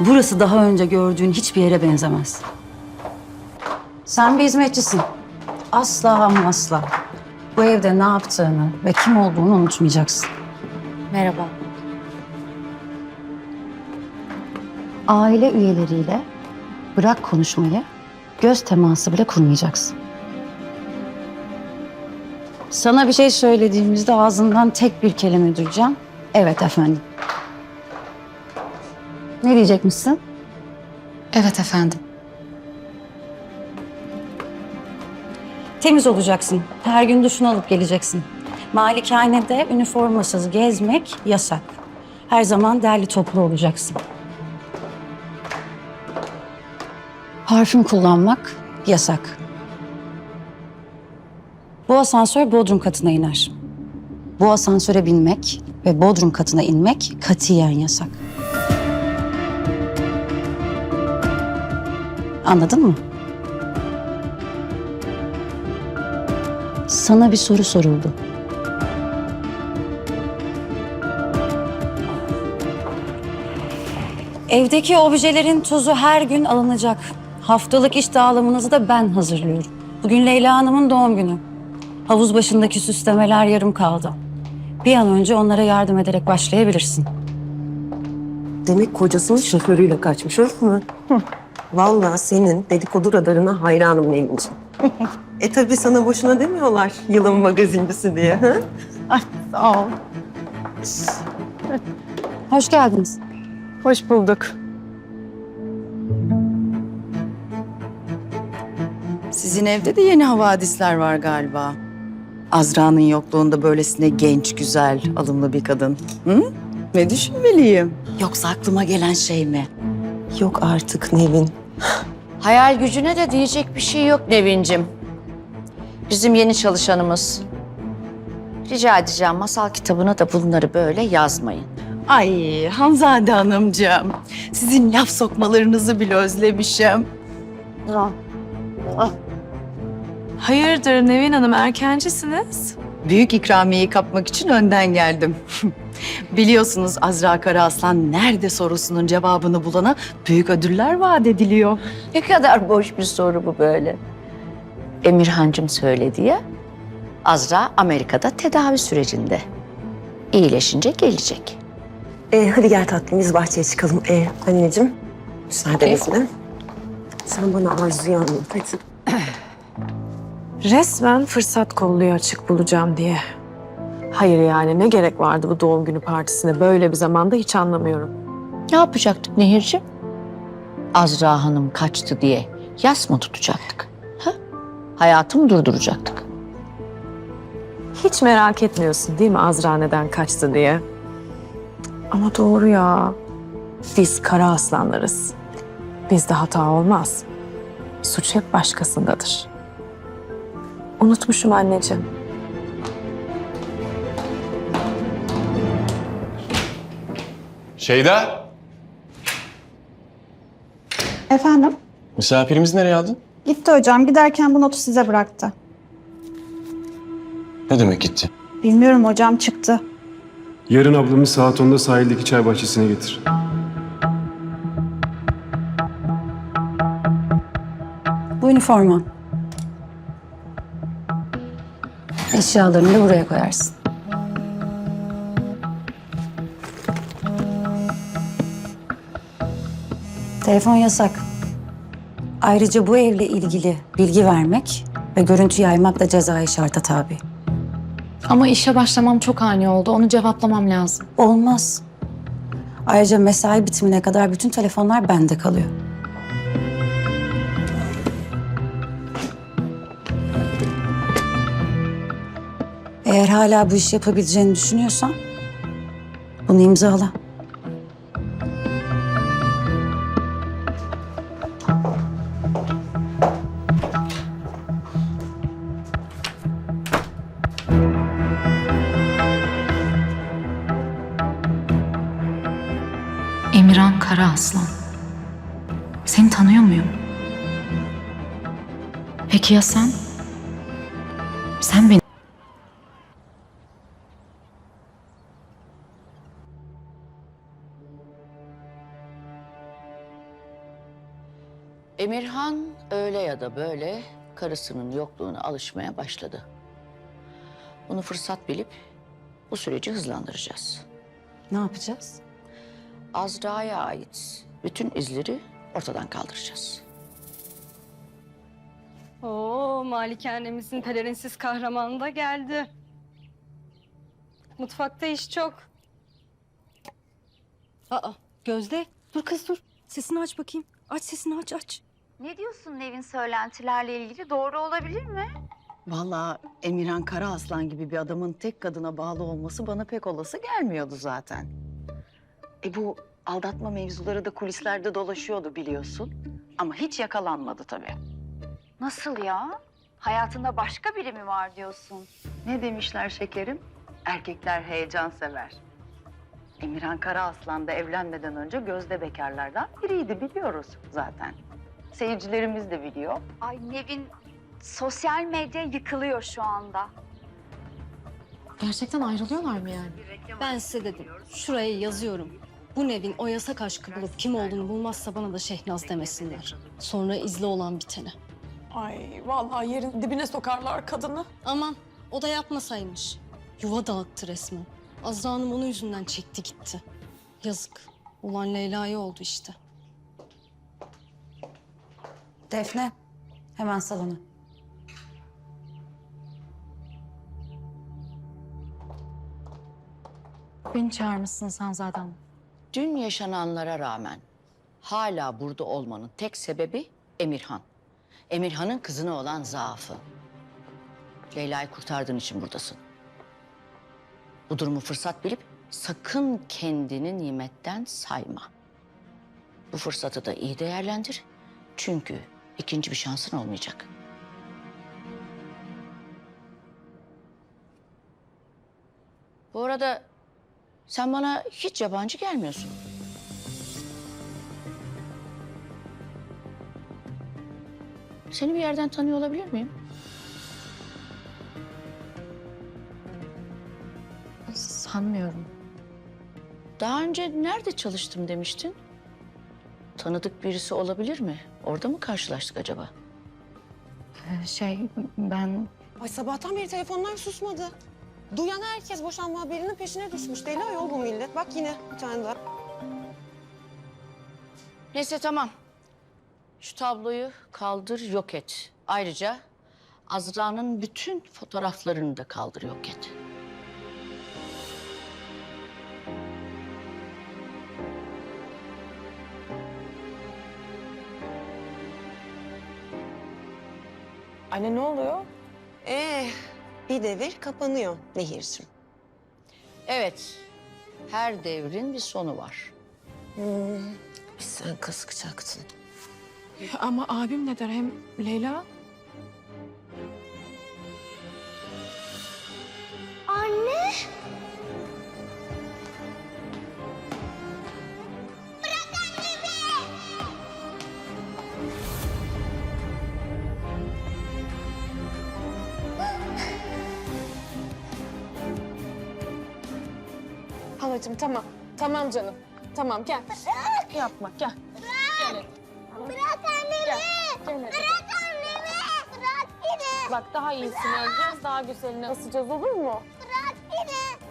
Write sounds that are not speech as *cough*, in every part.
Burası daha önce gördüğün hiçbir yere benzemez. Sen bir hizmetçisin. Asla ama asla. Bu evde ne yaptığını ve kim olduğunu unutmayacaksın. Merhaba. Aile üyeleriyle bırak konuşmayı, göz teması bile kurmayacaksın. Sana bir şey söylediğimizde ağzından tek bir kelime duyacağım. Evet efendim. Ne diyecekmişsin? Evet efendim. Temiz olacaksın. Her gün duşunu alıp geleceksin. Malikanede üniformasız gezmek yasak. Her zaman derli toplu olacaksın. Parfüm kullanmak yasak. Bu asansör bodrum katına iner. Bu asansöre binmek ve bodrum katına inmek katiyen yasak. Anladın mı? Sana bir soru soruldu. Evdeki objelerin tozu her gün alınacak. Haftalık iş dağılımınızı da ben hazırlıyorum. Bugün Leyla Hanım'ın doğum günü. Havuz başındaki süslemeler yarım kaldı. Bir an önce onlara yardım ederek başlayabilirsin. Demek kocasının şoförüyle kaçmış öyle mi? Vallahi senin dedikodu radarına hayranım Nevin'ciğim. *laughs* e tabii sana boşuna demiyorlar yılın magazincisi diye. Ha? Sağ ol. Hoş geldiniz. Hoş bulduk. Sizin evde de yeni havadisler var galiba. Azra'nın yokluğunda böylesine genç, güzel, alımlı bir kadın. Hı? Ne düşünmeliyim? Yoksa aklıma gelen şey mi? Yok artık Nevin. Hayal gücüne de diyecek bir şey yok Nevin'cim. Bizim yeni çalışanımız. Rica edeceğim masal kitabına da bunları böyle yazmayın. Ay Hanzade Hanımcığım, sizin laf sokmalarınızı bile özlemişim. Hayırdır Nevin Hanım erkencisiniz? Büyük ikramiyeyi kapmak için önden geldim. *laughs* Biliyorsunuz Azra Karaaslan nerede sorusunun cevabını bulana büyük ödüller vaat ediliyor. Ne kadar boş bir soru bu böyle. Emirhancığım söyledi ya. Azra Amerika'da tedavi sürecinde. İyileşince gelecek. E, hadi gel tatlım biz bahçeye çıkalım. E, anneciğim müsaadenizle. Sen bana Arzu'yu anlat hadi. Resmen fırsat kolluyor açık bulacağım diye. Hayır yani ne gerek vardı bu doğum günü partisine böyle bir zamanda hiç anlamıyorum. Ne yapacaktık Nehirci? Azra Hanım kaçtı diye yas mı tutacaktık? Ha? Hayatı mı durduracaktık? Hiç merak etmiyorsun değil mi Azra neden kaçtı diye? Ama doğru ya. Biz kara aslanlarız. Bizde hata olmaz. Suç hep başkasındadır. Unutmuşum anneciğim. Şeyda, Efendim? misafirimizi nereye aldın? Gitti hocam. Giderken bu notu size bıraktı. Ne demek gitti? Bilmiyorum hocam çıktı. Yarın ablamı saat 10'da sahildeki çay bahçesine getir. Bu üniforma. Eşyalarını da buraya koyarsın. Telefon yasak. Ayrıca bu evle ilgili bilgi vermek ve görüntü yaymak da cezai şarta tabi. Ama işe başlamam çok ani oldu. Onu cevaplamam lazım. Olmaz. Ayrıca mesai bitimine kadar bütün telefonlar bende kalıyor. Eğer hala bu işi yapabileceğini düşünüyorsan bunu imzala. Emirhan Karaaslan. Seni tanıyor muyum? Peki ya sen? Sen beni Emirhan öyle ya da böyle karısının yokluğuna alışmaya başladı. Bunu fırsat bilip bu süreci hızlandıracağız. Ne yapacağız? Azra'ya ait bütün izleri ortadan kaldıracağız. Oo, malikanemizin pelerinsiz kahramanı da geldi. Mutfakta iş çok. Aa, Gözde. Dur kız dur. Sesini aç bakayım. Aç sesini aç aç. Ne diyorsun Nevin söylentilerle ilgili? Doğru olabilir mi? Vallahi Emirhan Karaaslan gibi bir adamın tek kadına bağlı olması bana pek olası gelmiyordu zaten. E bu aldatma mevzuları da kulislerde dolaşıyordu biliyorsun. Ama hiç yakalanmadı tabii. Nasıl ya? Hayatında başka biri mi var diyorsun? Ne demişler şekerim? Erkekler heyecan sever. Emirhan Karaaslan da evlenmeden önce gözde bekarlardan biriydi biliyoruz zaten. Seyircilerimiz de biliyor. Ay Nevin sosyal medya yıkılıyor şu anda. Gerçekten ayrılıyorlar mı yani? Ben size dedim. Şuraya yazıyorum. Bu Nevin o yasak aşkı bulup kim olduğunu bulmazsa bana da Şehnaz demesinler. Sonra izle olan biteni. Ay vallahi yerin dibine sokarlar kadını. Aman o da yapmasaymış. Yuva dağıttı resmen. Azra Hanım onun yüzünden çekti gitti. Yazık. Ulan Leyla'ya oldu işte. Defne, hemen salona. Beni çağırmışsın sen zaten. Dün yaşananlara rağmen hala burada olmanın tek sebebi Emirhan. Emirhan'ın kızına olan zaafı. Leyla'yı kurtardığın için buradasın. Bu durumu fırsat bilip sakın kendini nimetten sayma. Bu fırsatı da iyi değerlendir. Çünkü ikinci bir şansın olmayacak. Bu arada sen bana hiç yabancı gelmiyorsun. Seni bir yerden tanıyor olabilir miyim? Sanmıyorum. Daha önce nerede çalıştım demiştin? Tanıdık birisi olabilir mi? Orada mı karşılaştık acaba? Ee, Şey ben Ay sabahtan beri telefonlar susmadı. Duyan herkes boşanma haberinin peşine düşmüş. Deli ayol bu millet. Bak yine bir tane daha. Neyse tamam. Şu tabloyu kaldır yok et. Ayrıca Azra'nın bütün fotoğraflarını da kaldır yok et. Anne ne oluyor? Ee, bir devir kapanıyor Nehir'cim. Evet, her devrin bir sonu var. Biz sen kıskacaktın. Ama abim ne der hem Leyla? Anne! Halacığım tamam. Tamam canım. Tamam gel. Yapma gel. Bırak annemi! Gel hadi. Bırak annemi! Bırak beni! Bak daha iyisini öleceğiz, daha güzelini ısıtacağız olur mu? Bırak beni!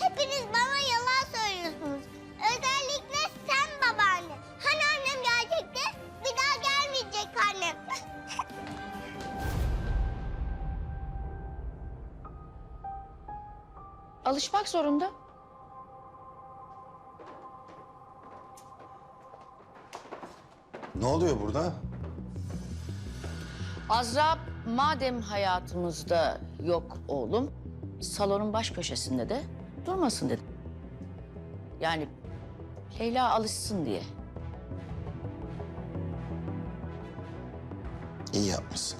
Hepiniz bana yalan söylüyorsunuz. Özellikle sen babaanne. Hani annem gelecekti? Bir daha gelmeyecek annem. Alışmak zorunda. Ne oluyor burada? Azra madem hayatımızda yok oğlum, salonun baş köşesinde de durmasın dedim. Yani Leyla alışsın diye. İyi yapmışsın.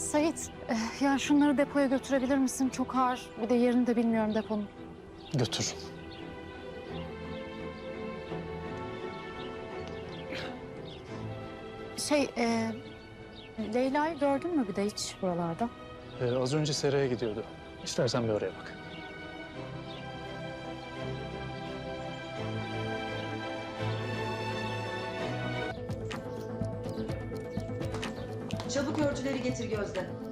Sait, eh, ya şunları depoya götürebilir misin? Çok ağır. Bir de yerini de bilmiyorum deponun. Götür. Şey, e, Leyla'yı gördün mü bir de hiç buralarda? Ee, az önce seraya gidiyordu. İstersen bir oraya bak. Çabuk örtüleri getir Gözde.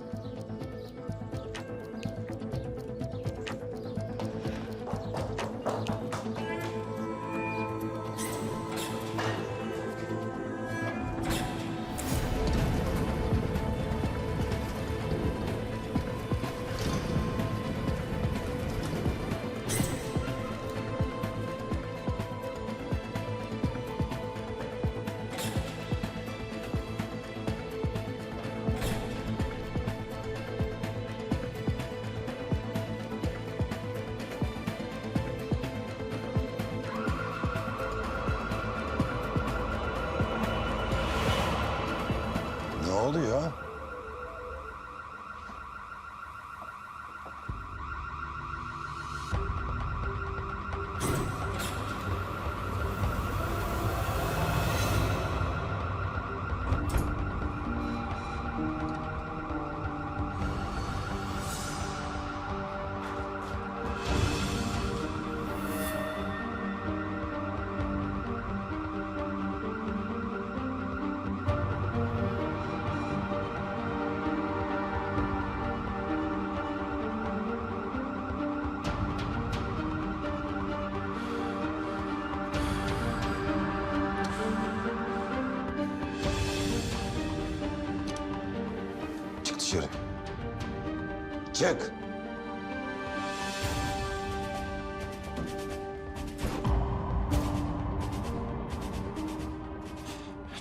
Çık.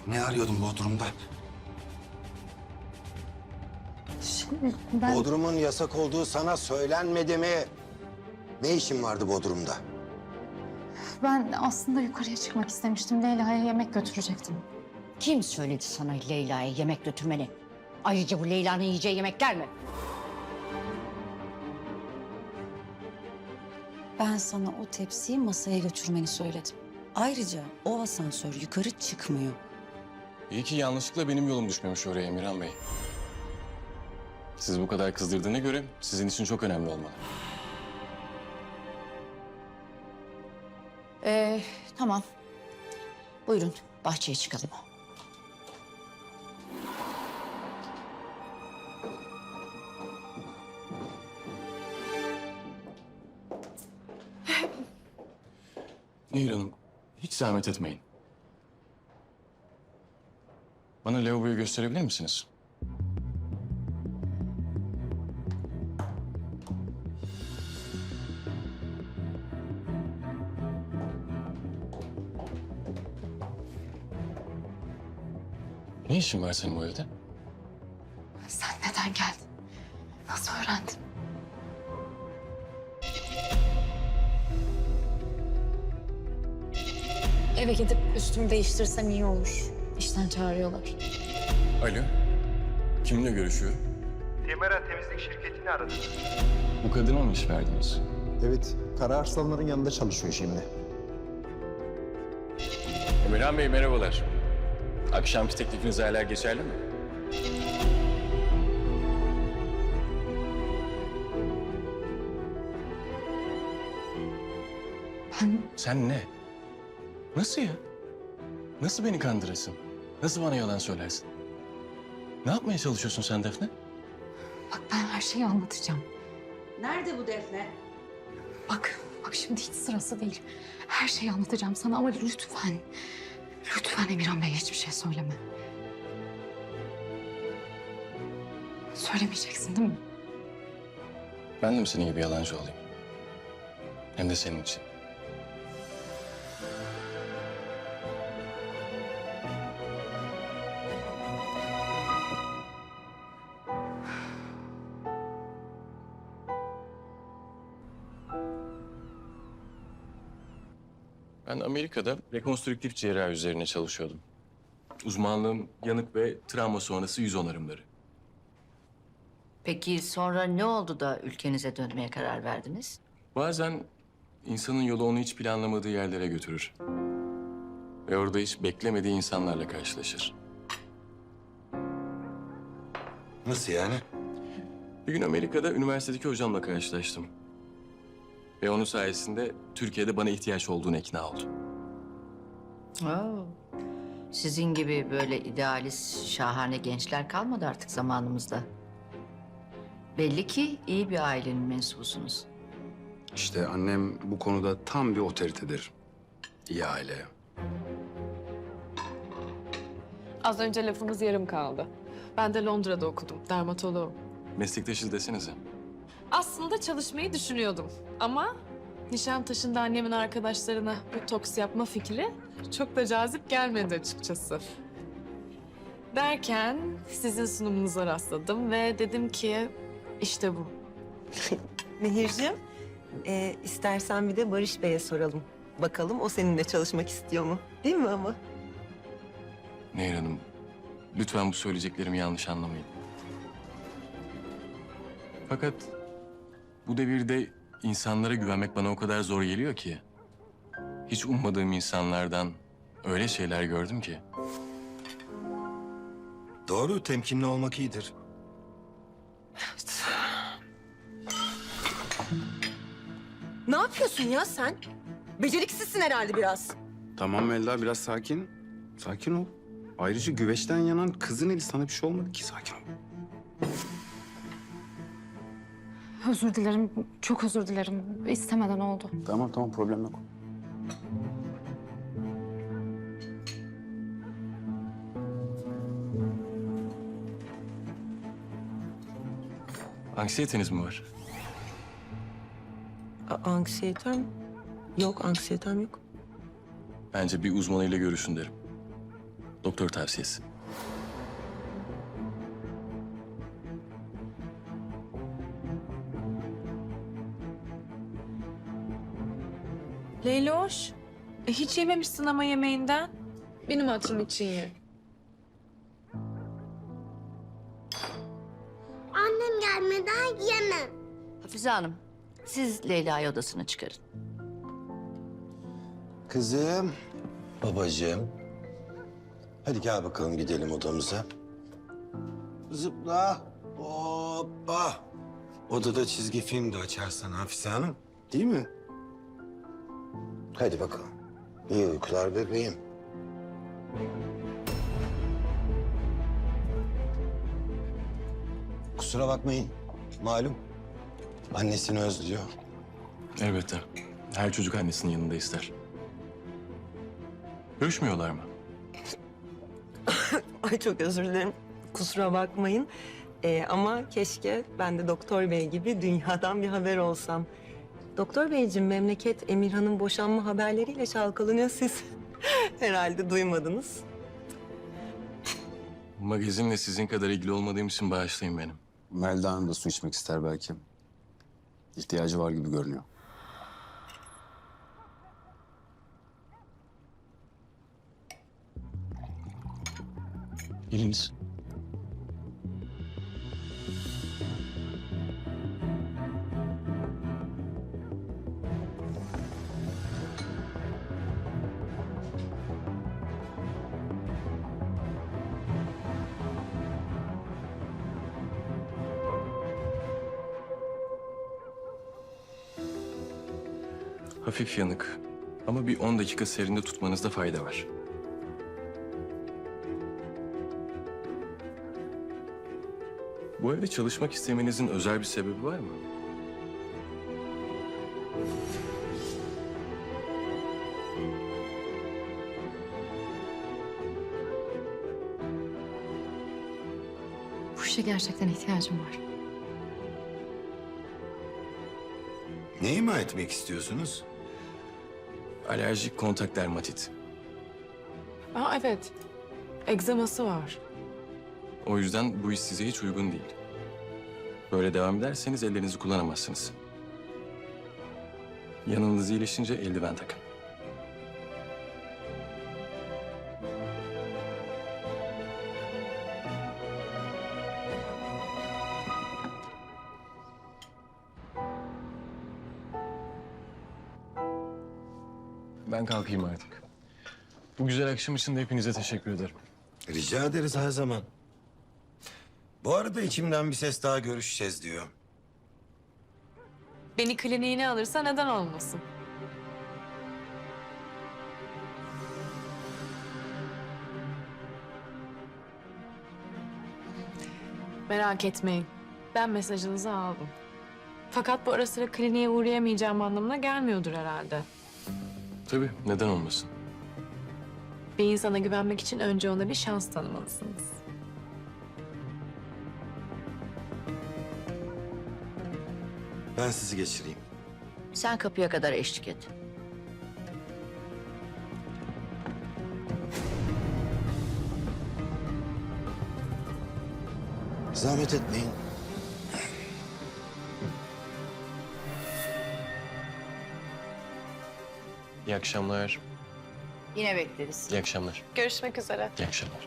Ne arıyordun Bodrum'da? Ben Bodrum'un yasak olduğu sana söylenmedi mi? Ne işin vardı Bodrum'da? ben aslında yukarıya çıkmak istemiştim. Leyla'ya yemek götürecektim. Kim söyledi sana Leyla'ya yemek götürmeni? Ayrıca bu Leyla'nın yiyeceği yemekler mi? Ben sana o tepsiyi masaya götürmeni söyledim. Ayrıca o asansör yukarı çıkmıyor. İyi ki yanlışlıkla benim yolum düşmemiş oraya Emirhan Bey. Sizi bu kadar kızdırdığına göre sizin için çok önemli olmalı. Ee, tamam. Buyurun bahçeye çıkalım. Nehir Hanım, hiç zahmet etmeyin. Bana lavaboyu gösterebilir misiniz? Ne işin var senin bu evde? Sen neden geldin? Nasıl öğrendin? Eve gidip üstümü değiştirsem iyi olur. İşten çağırıyorlar. Alo, kimle görüşüyorum? Temera Temizlik Şirketi'ni aradım. Bu kadına mı iş verdiniz? Evet, Kara Arslanların yanında çalışıyor şimdi. Emirhan Bey merhabalar. Akşamki teklifiniz hala geçerli mi? Ben Sen ne? Nasıl ya? Nasıl beni kandırırsın? Nasıl bana yalan söylersin? Ne yapmaya çalışıyorsun sen Defne? Bak ben her şeyi anlatacağım. Nerede bu Defne? Bak, bak şimdi hiç sırası değil. Her şeyi anlatacağım sana ama lütfen, lütfen Emirhan Bey'e hiçbir şey söyleme. Söylemeyeceksin değil mi? Ben de mi senin gibi yalancı olayım? Hem de senin için. Ben Amerika'da rekonstrüktif cerrahi üzerine çalışıyordum. Uzmanlığım yanık ve travma sonrası yüz onarımları. Peki sonra ne oldu da ülkenize dönmeye karar verdiniz? Bazen insanın yolu onu hiç planlamadığı yerlere götürür. Ve orada hiç beklemediği insanlarla karşılaşır. Nasıl yani? Bir gün Amerika'da üniversitedeki hocamla karşılaştım. Ve onun sayesinde Türkiye'de bana ihtiyaç olduğunu ikna oldum. Oo. Sizin gibi böyle idealist, şahane gençler kalmadı artık zamanımızda. Belli ki iyi bir ailenin mensubusunuz. İşte annem bu konuda tam bir otoritedir. İyi aile. Az önce lafımız yarım kaldı. Ben de Londra'da okudum, dermatoloğum. Meslektaşız desenize. Aslında çalışmayı düşünüyordum ama Nişantaşı'nda annemin arkadaşlarına botoks yapma fikri çok da cazip gelmedi açıkçası. Derken sizin sunumunuza rastladım ve dedim ki işte bu. *laughs* Nehir'cim, e, istersen bir de Barış Bey'e soralım. Bakalım o seninle çalışmak istiyor mu? Değil mi ama? Nehir Hanım, lütfen bu söyleyeceklerimi yanlış anlamayın. Fakat bu devirde insanlara güvenmek bana o kadar zor geliyor ki. Hiç ummadığım insanlardan öyle şeyler gördüm ki. Doğru, temkinli olmak iyidir. Ne yapıyorsun ya sen? Beceriksizsin herhalde biraz. Tamam Melda biraz sakin. Sakin ol. Ayrıca güveçten yanan kızın eli sana bir şey olmadı ki sakin ol. Özür dilerim. Çok özür dilerim. İstemeden oldu. Tamam tamam problem yok. Anksiyeteniz mi var? A- anksiyetem? Yok, anksiyetem yok. Bence bir uzmanıyla görüşün derim. Doktor tavsiyesi. Leyloş, e, hiç yememişsin ama yemeğinden. Benim hatırım için ye. Annem gelmeden yemem. Hafize Hanım, siz Leyla'yı odasına çıkarın. Kızım, babacığım. Hadi gel bakalım gidelim odamıza. Zıpla. Hoppa. Odada çizgi film de açarsan Hafize Hanım. Değil mi? Hadi bakalım. İyi uykular bebeğim. Kusura bakmayın. Malum. Annesini özlüyor. Elbette. Her çocuk annesinin yanında ister. Görüşmüyorlar mı? *coughs* Ay çok özür dilerim. Kusura bakmayın. Ee, ama keşke ben de Doktor Bey gibi dünyadan bir haber olsam. Doktor Beyciğim memleket Emirhan'ın boşanma haberleriyle çalkalanıyor siz. *laughs* Herhalde duymadınız. Magazinle sizin kadar ilgili olmadığım için bağışlayın benim. Melda Hanım da su içmek ister belki. İhtiyacı var gibi görünüyor. Geliniz. Hafif yanık. Ama bir 10 dakika serinde tutmanızda fayda var. Bu evde çalışmak istemenizin özel bir sebebi var mı? Bu işe gerçekten ihtiyacım var. Ne ima etmek istiyorsunuz? Alerjik kontak dermatit. Aa evet, egzaması var. O yüzden bu iş size hiç uygun değil. Böyle devam ederseniz ellerinizi kullanamazsınız. Yanınız iyileşince eldiven takın. Kalkayım artık. Bu güzel akşam için de hepinize teşekkür ederim. Rica ederiz her zaman. Bu arada içimden bir ses daha görüşeceğiz diyor. Beni kliniğine alırsa neden olmasın? Merak etmeyin. Ben mesajınızı aldım. Fakat bu ara sıra kliniğe uğrayamayacağım anlamına gelmiyordur herhalde. Tabii, neden olmasın? Bir insana güvenmek için önce ona bir şans tanımalısınız. Ben sizi geçireyim. Sen kapıya kadar eşlik et. Zahmet etmeyin. İyi akşamlar. Yine bekleriz. İyi akşamlar. Görüşmek üzere. İyi akşamlar.